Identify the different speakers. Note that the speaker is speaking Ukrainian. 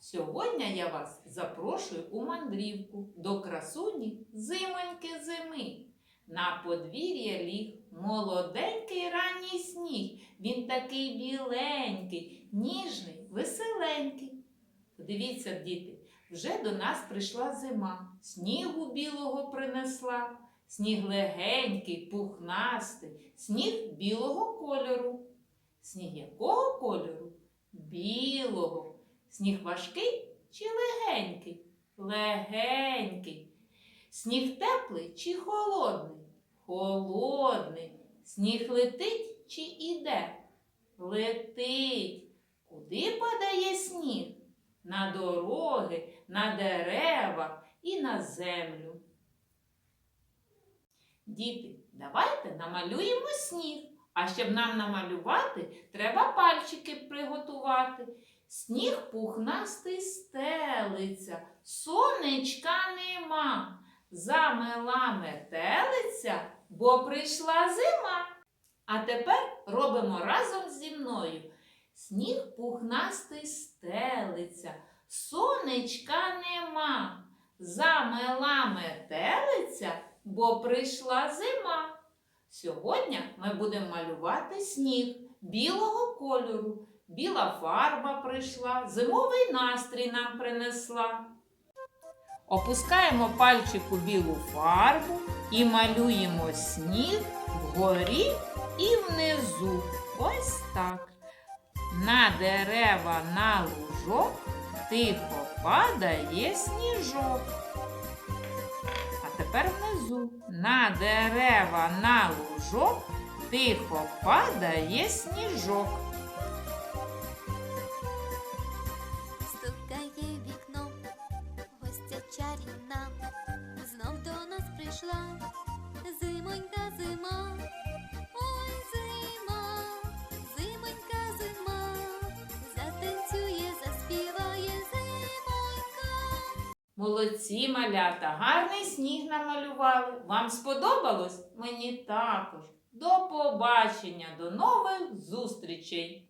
Speaker 1: Сьогодні я вас запрошую у мандрівку до красуні зимоньки зими. На подвір'я ліг молоденький ранній сніг. Він такий біленький, ніжний, веселенький. Подивіться, діти, вже до нас прийшла зима, снігу білого принесла, сніг легенький, пухнастий, сніг білого кольору. Сніг якого кольору? Білого. Сніг важкий чи легенький? Легенький. Сніг теплий чи холодний? Холодний. Сніг летить чи іде? Летить. Куди падає сніг? На дороги, на дерева і на землю. Діти, давайте намалюємо сніг. А щоб нам намалювати, треба пальчики приготувати. Сніг пухнастий стелиться, сонечка нема. Замела метелиця, бо прийшла зима. А тепер робимо разом зі мною. Сніг пухнастий стелиться, сонечка нема. Замела метелиця, бо прийшла зима. Сьогодні ми будемо малювати сніг білого кольору. Біла фарба прийшла, зимовий настрій нам принесла. Опускаємо пальчик у білу фарбу і малюємо сніг вгорі і внизу. Ось так. На дерева на лужок тихо падає сніжок. А тепер внизу. На дерева на лужок тихо падає сніжок.
Speaker 2: Зима, зимонька зима, затанцює, заспіває зимонька.
Speaker 1: Молодці малята, гарний сніг намалювали. Вам сподобалось? Мені також. До побачення, до нових зустрічей!